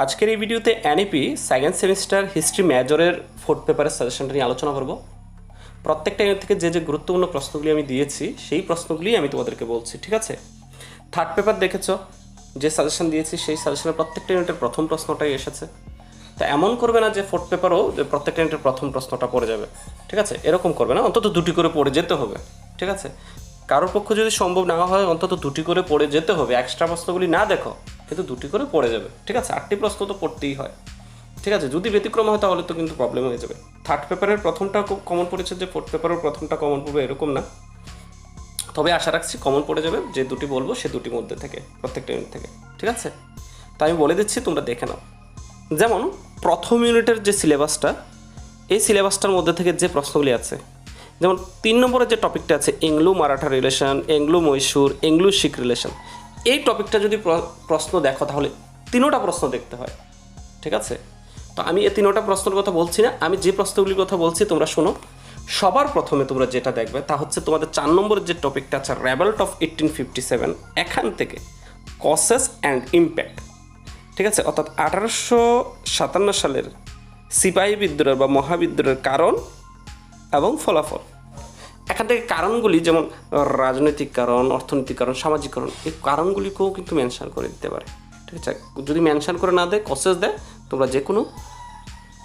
আজকের এই ভিডিওতে এনইপি সেকেন্ড সেমিস্টার হিস্ট্রি মেজরের ফোর্থ পেপারের সাজেশনটা নিয়ে আলোচনা করব। প্রত্যেকটা ইউনিট থেকে যে যে গুরুত্বপূর্ণ প্রশ্নগুলি আমি দিয়েছি, সেই প্রশ্নগুলি আমি তোমাদেরকে বলছি, ঠিক আছে? থার্ড পেপার দেখেছ, যে সাজেশন দিয়েছি, সেই সাজেশনের প্রত্যেকটা ইউনিটের প্রথম প্রশ্নটাই এসেছে। তা এমন করবে না যে ফোর্থ পেপারও যে প্রত্যেকটা ইউনিটের প্রথম প্রশ্নটা পড়ে যাবে, ঠিক আছে? এরকম করবে না, অন্তত দুটি করে পড়ে যেতে হবে, ঠিক আছে? কারোর পক্ষে যদি সম্ভব না হয়, অন্তত দুটি করে পড়ে যেতে হবে। এক্সট্রা প্রশ্নগুলি না দেখো কিন্তু দুটি করে পড়ে যাবে। ঠিক আছে? আটটি প্রশ্ন তো পড়তেই হয়। ঠিক আছে? যদি ব্যতিক্রম হয় তাহলে তো কিন্তু প্রবলেম হয়ে যাবে। থার্ড পেপারের প্রথমটা খুব কমন পড়েছে যে ফোর্থ পেপারের প্রথমটা কমন পড়বে এরকম না। তবে আশা রাখছি কমন পড়ে যাবে। যে দুটি বলব সে দুটির মধ্যে থেকে, প্রত্যেকটা ইউনিট থেকে। ঠিক আছে? তাই আমি বলে দিচ্ছি, তোমরা দেখে নাও। যেমন, প্রথম ইউনিটের যে সিলেবাসটা এই সিলেবাসটার মধ্যে থেকে যে প্রশ্নগুলি আছে, যেমন তিন নম্বরের যে টপিকটা আছে Anglo Maratha relation Anglo Mysore Anglo Sikh relation এই টপিকটা যদি প্র- প্রশ্ন দেখো, তাহলে তিনোটা প্রশ্ন দেখতে হয়, ঠিক আছে? তো আমি এই তিনোটা প্রশ্নের কথা বলছি না, আমি যে প্রশ্নগুলির কথা বলছি, তোমরা শোনো। সবার প্রথমে তোমরা যেটা দেখবে, তা হচ্ছে তোমাদের চার নম্বরের যে টপিকটা আছে revolt of eighteen fifty seven, এখান থেকে কসেস অ্যান্ড ইম্প্যাক্ট, ঠিক আছে? অর্থাৎ আঠারোশো সাতান্ন সালের সিপাহী বিদ্রোহ বা মহাবিদ্রোহের কারণ এবং ফলাফল। এখান থেকে কারণগুলি, যেমন রাজনৈতিক কারণ, অর্থনৈতিক কারণ, সামাজিক কারণ, এই কারণগুলিকেও কিন্তু মেনশান করে দিতে পারে। ঠিক আছে? যদি মেনশান করে না দেয় কসেস দেয়, তোমরা যে কোনো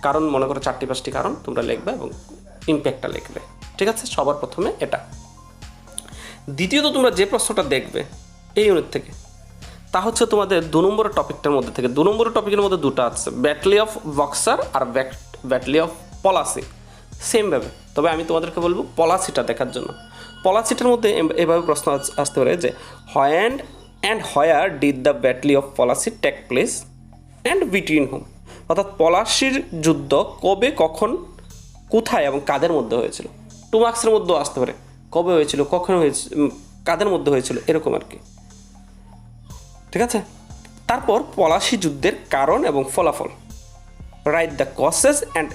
কারণ, মনে করো চারটি পাঁচটি কারণ, তোমরা লিখবে এবং ইম্প্যাক্টটা লিখবে। ঠিক আছে? সবার প্রথমে এটা। দ্বিতীয়ত, তোমরা যে প্রশ্নটা দেখবে এই ইউনিট থেকে, তা হচ্ছে তোমাদের দু নম্বরের টপিকটার মধ্যে থেকে। দু নম্বরের টপিকের মধ্যে দুটো আছে। ব্যাটলি অফ বক্সার আর ব্যাটলি অফ পলাসি সেমভাবে তবে আমি তোমাদেরকে বলব পলাসিটা দেখার জন্য। পলাসিটার মধ্যে এভাবে প্রশ্ন আসতে পারে যে when and where did the battle of Plassey take place and between whom অর্থাৎ পলাশির যুদ্ধ কবে, কখন, কোথায় এবং কাদের মধ্যে হয়েছিল? টু মার্কসের মধ্যেও আসতে পারে। কবে হয়েছিল, কখন হয়েছিল কাদের মধ্যে হয়েছিল, এরকম আর কি। ঠিক আছে? তারপর পলাশি যুদ্ধের কারণ এবং ফলাফল। Write the causes and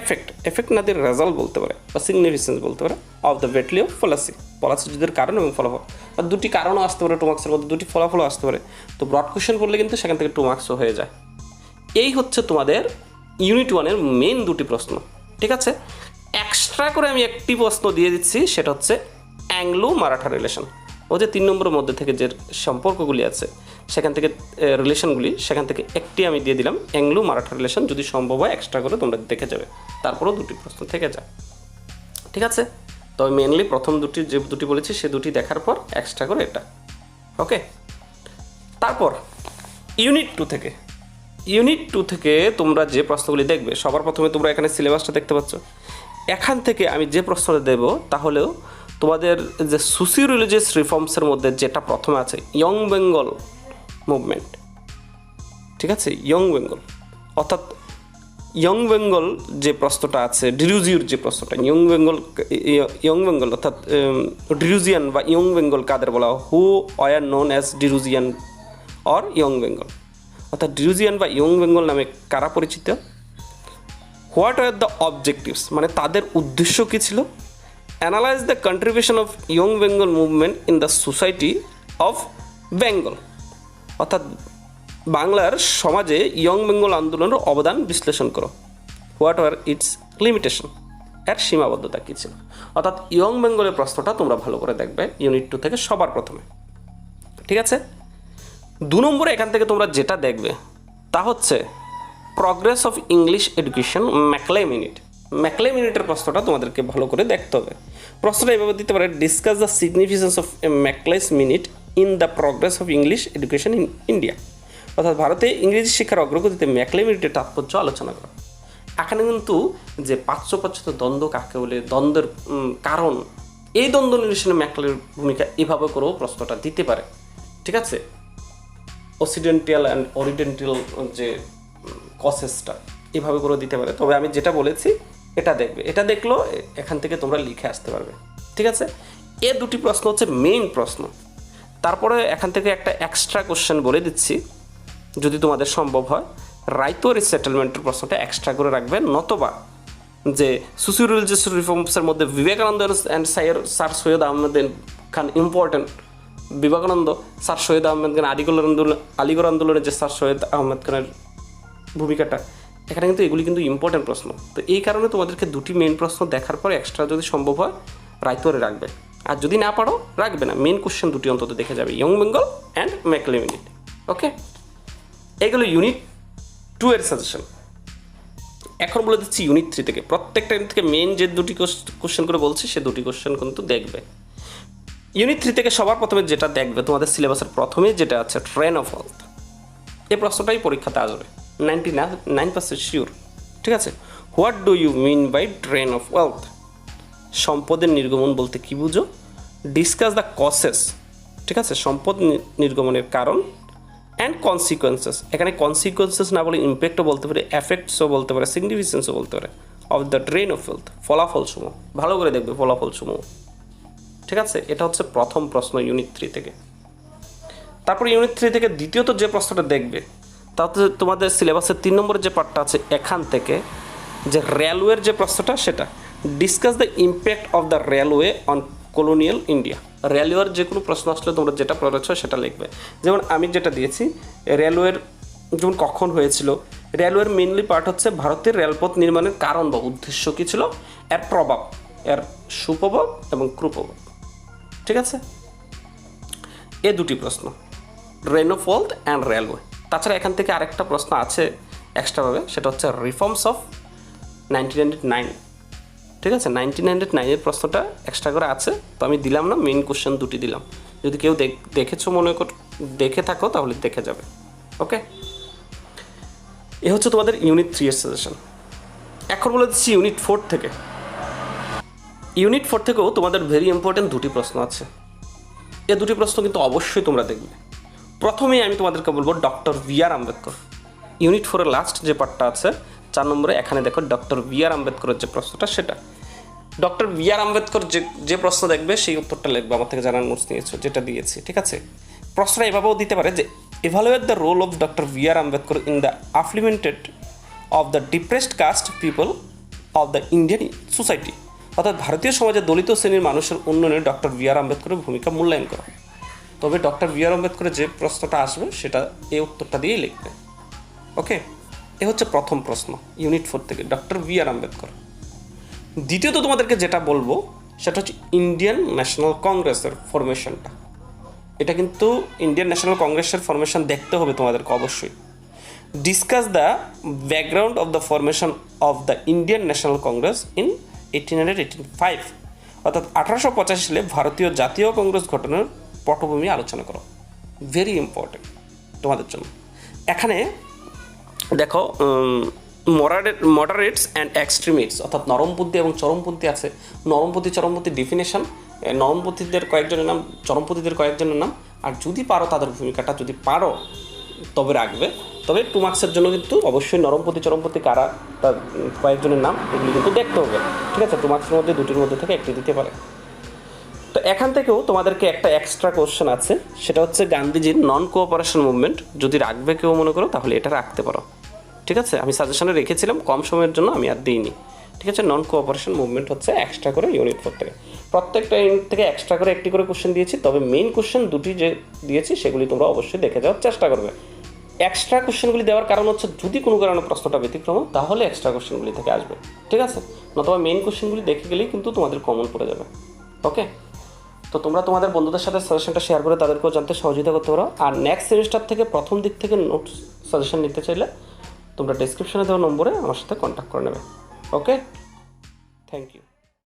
effect effect না দিয়ে রেজাল্ট বলতে পারে বা সিগনিফিকেন্স বলতে পারে of the battle of Plassey Palashi যুদ্ধের কারণ এবং ফলাফল। আর দুটি কারণও আসতে পারে টু মার্কসের মধ্যে, দুটি ফলাফলও আসতে পারে। তো ব্রড কোশ্চেন করলে কিন্তু সেখান থেকে টু মার্কসও হয়ে যায়। এই হচ্ছে তোমাদের ইউনিট ওয়ানের মেন দুটি প্রশ্ন, ঠিক আছে? এক্সট্রা করে আমি একটি প্রশ্ন দিয়ে দিচ্ছি, সেটা হচ্ছে অ্যাংলো মারাঠা রিলেশন ও যে তিন নম্বরের মধ্যে থেকে যে সম্পর্কগুলি আছে, সেখান থেকে রিলেশনগুলি, সেখান থেকে একটি আমি দিয়ে দিলাম অ্যাংলো মারাঠা রিলেশন। যদি সম্ভব হয় এক্সট্রা করে তোমরা দেখে যাবে। তারপরেও দুটি প্রশ্ন থেকে যায়। ঠিক আছে? তবে মেনলি প্রথম দুটি, যে দুটি বলেছি, সে দুটি দেখার পর এক্সট্রা করে এটা। ওকে তারপর ইউনিট টু থেকে। ইউনিট টু থেকে তোমরা যে প্রশ্নগুলি দেখবে, সবার প্রথমে তোমরা এখানে সিলেবাসটা দেখতে পাচ্ছ। এখান থেকে আমি যে প্রশ্নটা দেব, তাহলেও তোমাদের যে সুসি রিলিজিয়াস রিফর্মসের মধ্যে যেটা প্রথমে আছে ইয়ং বেঙ্গল মুভমেন্ট ঠিক আছে? ইয়ং বেঙ্গল অর্থাৎ ইয়ং বেঙ্গল যে প্রশ্নটা আছে ডিরুজিউর যে প্রশ্নটা ইয়ং বেঙ্গল ইয়ং বেঙ্গল অর্থাৎ ডিরুজিয়ান বা ইয়ং বেঙ্গল কাদের বলা who are known as Derozian or young Bengal অর্থাৎ ডিরুজিয়ান বা ইয়ং বেঙ্গল নামে কারা পরিচিত? হোয়াট আর দ্য অবজেক্টিভস মানে তাদের উদ্দেশ্য কী ছিল? Analyse the contribution of young Bengal movement in the society of Bengal অর্থাৎ বাংলার সমাজে ইয়ং বেঙ্গল আন্দোলনের অবদান বিশ্লেষণ করো। হোয়াট আর ইটস লিমিটেশন এর সীমাবদ্ধতা কী ছিল? অর্থাৎ ইয়ং বেঙ্গলের প্রশ্নটা তোমরা ভালো করে দেখবে ইউনিট টু থেকে সবার প্রথমে। ঠিক আছে? দু নম্বরে এখান থেকে তোমরা যেটা দেখবে, তা হচ্ছে progress of English education Macaulay minute Macaulay মিনিটের প্রশ্নটা তোমাদেরকে ভালো করে দেখতে হবে। প্রশ্নটা এভাবে দিতে পারে discuss the significance of a Macaulay's minute in the progress of English education in India অর্থাৎ ভারতে ইংরেজি শিক্ষার অগ্রগতিতে ম্যাকলে মিনিটের তাৎপর্য আলোচনা করা। এখানে কিন্তু যে পাচ্যপাচ্যত দ্বন্দ্ব কাকে বলে, দ্বন্দ্বের কারণ, এই দ্বন্দ্ব নিরসনে ম্যাকলের ভূমিকা এভাবে করেও প্রশ্নটা দিতে পারে। ঠিক আছে? অসিডেন্টিয়াল অ্যান্ড অরিডেন্টাল যে কসেসটা এভাবে করে দিতে পারে। তবে আমি যেটা বলেছি, এটা দেখবে। এটা দেখল, এখান থেকে তোমরা লিখে আসতে পারবে। ঠিক আছে? এ দুটি প্রশ্ন হচ্ছে মেইন প্রশ্ন। তারপরে এখান থেকে একটা এক্সট্রা কোশ্চেন বলে দিচ্ছি, যদি তোমাদের সম্ভব হয়। রাইতোয়ারি সেটেলমেন্টের প্রশ্নটা এক্সট্রা করে রাখবে, নতবা যে সুসি রিলিজিয়াস রিফর্মসের মধ্যে Vivekananda and সাইয়ের sir Syed Ahmed Khan important Vivekananda sir Syed Ahmed Khan Aligarh আন্দোলন আলিগড় আন্দোলনে যে স্যার সৈয়দ আহমেদ খানের ভূমিকাটা এখানে কিন্তু এগুলি কিন্তু ইম্পর্টেন্ট প্রশ্ন। তো এই কারণে তোমাদেরকে দুটি মেন প্রশ্ন দেখার পর এক্সট্রা যদি সম্ভব হয় রাইতরে রাখবে। আর যদি না পারো, রাখবে না। মেন কোশ্চেন দুটি অন্তত দেখে যাবে young Bengal and Macaulay minute okay এগুলো ইউনিট টু এর সাজেশন এখন বলে দিচ্ছি ইউনিট থ্রি থেকে। প্রত্যেকটা ইউনিট থেকে মেন যে দুটি কোশ্চেন করে বলছি, সে দুটি কোশ্চেন কিন্তু দেখবে। ইউনিট থ্রি থেকে সবার প্রথমে যেটা দেখবে, তোমাদের সিলেবাসের প্রথমে যেটা আছে ট্রেন অফ হেলথ এই প্রশ্নটাই পরীক্ষাতে আসবে। নাইনটি নাইন পার্সেন্ট শিওর ঠিক আছে? What do you mean by drain of wealth সম্পদের নির্গমন বলতে কি বুঝো? ডিসকাস দ্য কসেস ঠিক আছে? সম্পদ নির্গমনের কারণ অ্যান্ড কনসিকোয়েন্সেস এখানে কনসিকোয়েন্সেস না বলে ইম্প্যাক্টও বলতে পারে এফেক্টসও বলতে পারে সিগনিফিকেন্সও বলতে পারে of the drain of wealth ফলাফলসমূহ, ভালো করে দেখবে ফলাফলসমূহ, ঠিক আছে? এটা হচ্ছে প্রথম প্রশ্ন ইউনিট থ্রি থেকে। তারপর ইউনিট থ্রি থেকে দ্বিতীয়ত যে প্রশ্নটা দেখবে তাতে তোমাদের সিলেবাসের তিন নম্বরের যে পার্টটা আছে এখান থেকে যে রেলওয়ের যে প্রশ্নটা সেটা discuss the impact of the railway on colonial India রেলওয়ের যে কোনো প্রশ্ন আসলে তোমরা যেটা পড়েছ সেটা লিখবে। যেমন আমি যেটা দিয়েছি রেলওয়ের যেমন কখন হয়েছিল রেলওয়ের মেনলি পার্ট হচ্ছে ভারতের রেলপথ নির্মাণের কারণ বা উদ্দেশ্য কী ছিল, এর প্রভাব, এর সুপ্রভাব এবং কুপ্রভাব ঠিক আছে? এ দুটি প্রশ্ন রেনোফল্ট অ্যান্ড রেলওয়ে তাছাড়া এখান থেকে আরেকটা প্রশ্ন আছে এক্সট্রাভাবে সেটা হচ্ছে reforms of nineteen hundred nine ঠিক আছে? নাইনটিন হান্ড্রেড নাইনের প্রশ্নটা এক্সট্রা করে আছে। তো আমি দিলাম না মেইন কোশ্চেন দুটি দিলাম। যদি কেউ দেখ- দেখেছ মনে কর, দেখে থাকো তাহলে দেখে যাবে। ওকে এ হচ্ছে তোমাদের ইউনিট থ্রি এর সাজেশন এখন বলে দিচ্ছি ইউনিট ফোর থেকে। ইউনিট ফোর থেকেও তোমাদের ভেরি ইম্পর্টেন্ট দুটি প্রশ্ন আছে। এ দুটি প্রশ্ন কিন্তু অবশ্যই তোমরা দেখবে। প্রথমেই আমি তোমাদেরকে বলব doctor B R Ambedkar. Unit ফোরের লাস্ট যে পার্টটা আছে, চার নম্বরে এখানে দেখো ডক্টর বি আর আম্বেদকরের যে প্রশ্নটা সেটা। ডক্টর বি আর আম্বেদকর যে যে প্রশ্ন দেখবে, সেই উত্তরটা লিখবে, আমার থেকে জানার নোটস নিয়েছো, যেটা দিয়েছি, ঠিক আছে? প্রশ্নটা এভাবেও দিতে পারে যে evaluate the role of doctor B R Ambedkar in the upliftment of the depressed caste people of the Indian society অর্থাৎ ভারতীয় সমাজে দলিত শ্রেণির মানুষের উন্নয়নে ডক্টর বি আর আম্বেদকরের ভূমিকা মূল্যায়ন করো। তবে ডক্টর বি আর আম্বেদকরের যে প্রশ্নটা আসবে, সেটা এই উত্তরটা দিয়েই লিখবে। ওকে? এ হচ্ছে প্রথম প্রশ্ন, ইউনিট ফোর থেকে, ডক্টর বি আর আম্বেদকর। দ্বিতীয়ত তোমাদেরকে যেটা বলব, সেটা হচ্ছে ইন্ডিয়ান ন্যাশনাল কংগ্রেসের ফরমেশনটা। এটা কিন্তু ইন্ডিয়ান ন্যাশনাল কংগ্রেসের ফরমেশন দেখতে হবে তোমাদেরকে অবশ্যই। Discuss the background of the formation of the Indian national Congress in eighteen hundred eighteen five. অর্থাৎ আঠারোশো পঁচাশি সালে ভারতীয় জাতীয় কংগ্রেস গঠনের পটভূমি আলোচনা করো। ভেরি ইম্পর্টেন্ট তোমাদের জন্য। এখানে দেখো মডারেট মডারেটস অ্যান্ড এক্সট্রিমিটস অর্থাৎ নরমপন্থী এবং চরমপন্থী আছে। নরমপন্থী চরমপন্থী ডিফিনেশন নরমপন্থীদের কয়েকজনের নাম চরমপন্থীদের কয়েকজনের নাম। আর যদি পারো তাদের ভূমিকাটা, যদি পারো তবে রাখবে। তবে টু মার্কসের জন্য কিন্তু অবশ্যই নরমপন্থী চরমপন্থী কারা, তার কয়েকজনের নাম, এগুলি কিন্তু দেখতে হবে। ঠিক আছে? টু মার্কসের মধ্যে, দুটির মধ্যে থেকে একটি দিতে পারে। এখান থেকেও তোমাদেরকে একটা এক্সট্রা কোশ্চেন আছে। সেটা হচ্ছে গান্ধীজির নন কোঅপারেশন মুভমেন্ট যদি রাখবে কেউ মনে করো, তাহলে এটা রাখতে পারো। ঠিক আছে? আমি সাজেশনে রেখেছিলাম, কম সময়ের জন্য আমি আর দিইনি। ঠিক আছে? নন কোঅপারেশন মুভমেন্ট হচ্ছে এক্সট্রা করে ইউনিট ফোর থেকে প্রত্যেকটা ইউনিট থেকে এক্সট্রা করে একটি করে কোশ্চেন দিয়েছি। তবে মেইন কোশ্চেন দুটি যে দিয়েছি, সেগুলি তোমরা অবশ্যই দেখে যাওয়ার চেষ্টা করবে। এক্সট্রা কোশ্চেনগুলি দেওয়ার কারণ হচ্ছে, যদি কোনো কারণে প্রশ্নটা ব্যতিক্রম তাহলে এক্সট্রা কোশ্চেনগুলি থেকে আসবে। ঠিক আছে? নতুবা মেইন কোশ্চেনগুলি দেখে গেলেই কিন্তু তোমাদের কমন পড়ে যাবে। ওকে তো তোমরা তোমাদের বন্ধুদের সাথে সাজেশনটা শেয়ার করে তাদেরকেও জানতে সহযোগিতা করতে পারো। আর নেক্সট সেমিস্টার থেকে প্রথম দিক থেকে নোটস সাজেশন নিতে চাইলে তোমরা ডিসক্রিপশনে দেওয়া নম্বরে আমার সাথে কন্ট্যাক্ট করে নেবে। Okay thank you